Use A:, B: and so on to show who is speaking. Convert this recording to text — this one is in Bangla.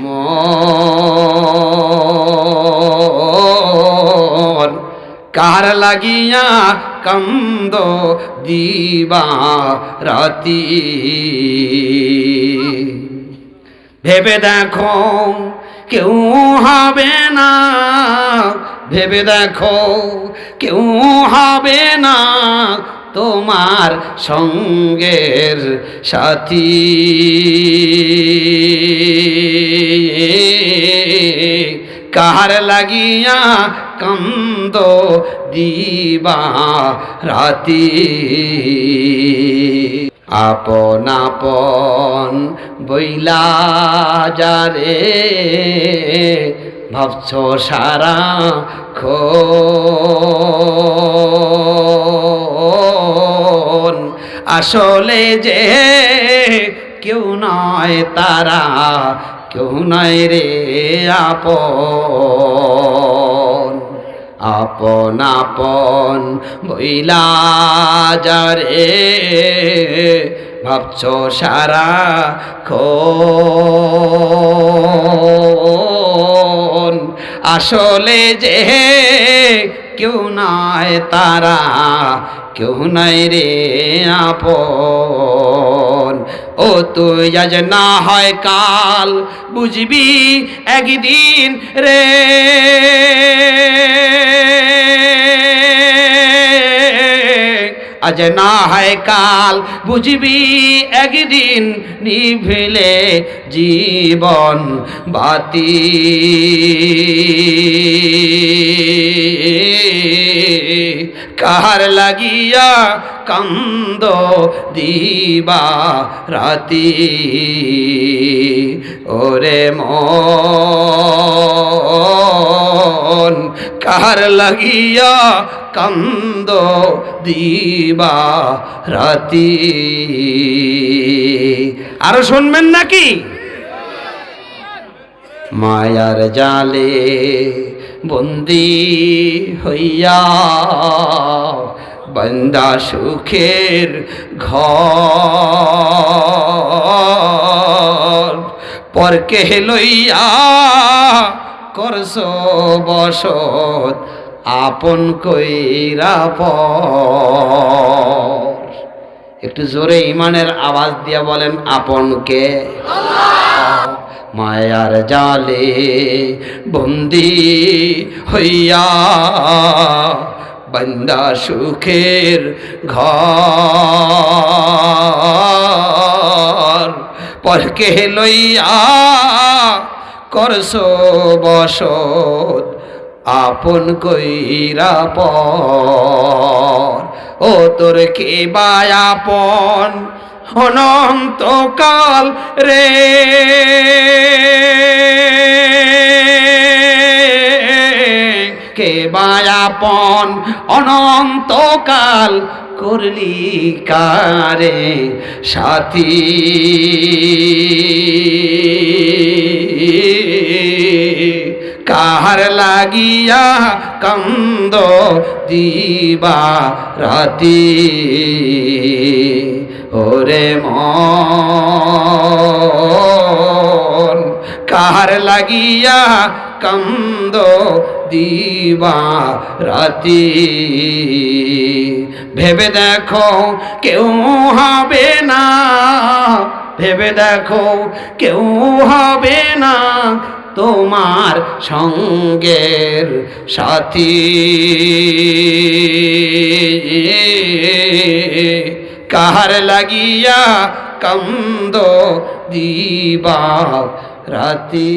A: মন। কার লাগিয়া কন্দ দিবা রাতি? ভেবে দেখো, কেউ হবে না। ভেবে দেখো, কেউ হবে না। তোমার সঙ্গের সাথী। কার লাগিয়া কন্দ দিবা রাতি? আপন আপন বইলা যারে, ভাবছ সারা খন আসলে যে কেউ নয় তারা, কেউ নয় রে আপন। আপন আপন বইলা যারে ভাবছ সারা খন আসলে যে কেউ নাই তারা, কেউ নাই রে আপন। ও তুই আজ না হয় কাল বুঝবি একদিন রে। আজ না হয় কাল, বুঝবি একদিন নিভিলে জীবন বাতি কার লাগিয়া কান্দ দিবা রাতি? ওরে মন কার লাগিয়া কান্দ দিবা রাতি। আরও শুনবেন নাকি? মায়ার জালে বন্দি হইয়া বন্দা সুখের ঘর। পরকে লইয়া করস বসত আপন কইরা একটু জোরে ইমানের আওয়াজ দিয়ে বলেন আপনকে মায়ার জালে বন্দি হইয়া বন্দা সুখের ঘর। পরকে লইয়া করস বসত আপন কইরা পর। ও তোর কে বায়াপন অনন্তকাল রে। কে বায়াপন অনন্তকাল করলি কারে সাথী? কাহার লাগিয়া কন্দ দিবা রাতি। ওরে মন কাহার লাগিয়া কন্দ দিবা রাতি? ভেবে দেখো কেউ হবে না, ভেবে দেখো কেউ হবে না। তোমার সঙ্গের সাথী। কাহার লাগিয়া কন্দ দিবা রাতি?